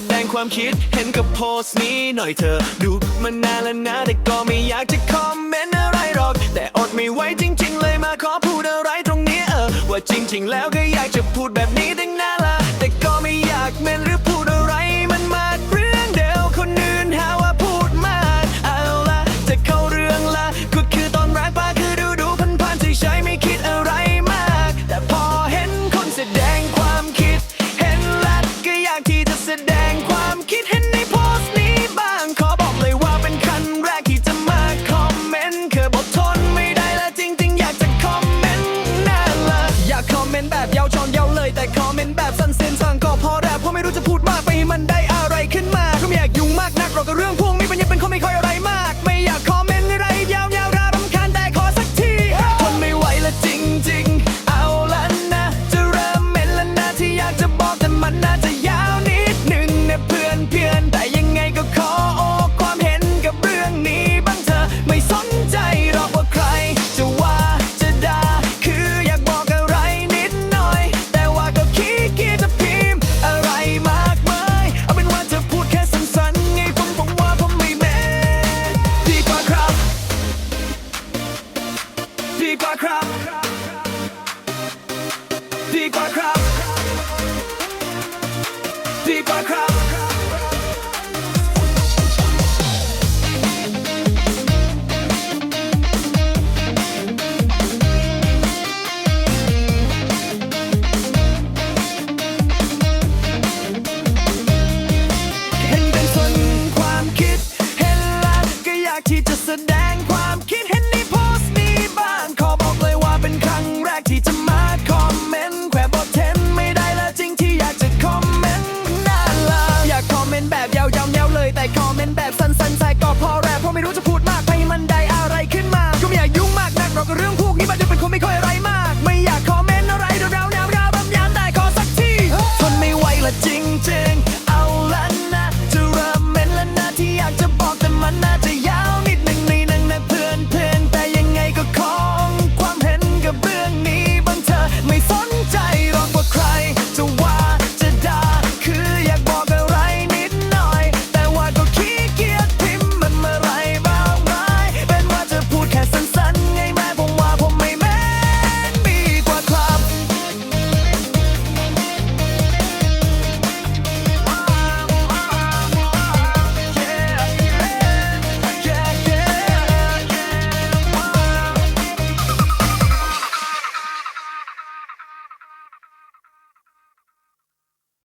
แสดงความคิดเห็นกับโพสต์นี้หน่อยเธอ ดูมานานแล้วนะแต่ก็ไม่อยากจะคอมเมนต์อะไรหรอก แต่อดไม่ไหวจริง ๆ เลยมาขอพูดอะไรตรงนี้เออ ว่าจริง ๆ แล้วก็อยากจะพูดแบบนี้ตั้งนานละแต่ก็ไม่อยากเมนหรือพูดอะไรมันมาเรื่องเดียวคนอื่นหาว่าพูดมากเอาละจะเข้าเรื่องละก็คือตอนแรกป้าคือดูดูพันพันๆเฉยๆไม่คิดอะไรมาก แต่พอเห็นคนแสดงความคิด เห็นแล้วก็อยากที่จะแสดง crop.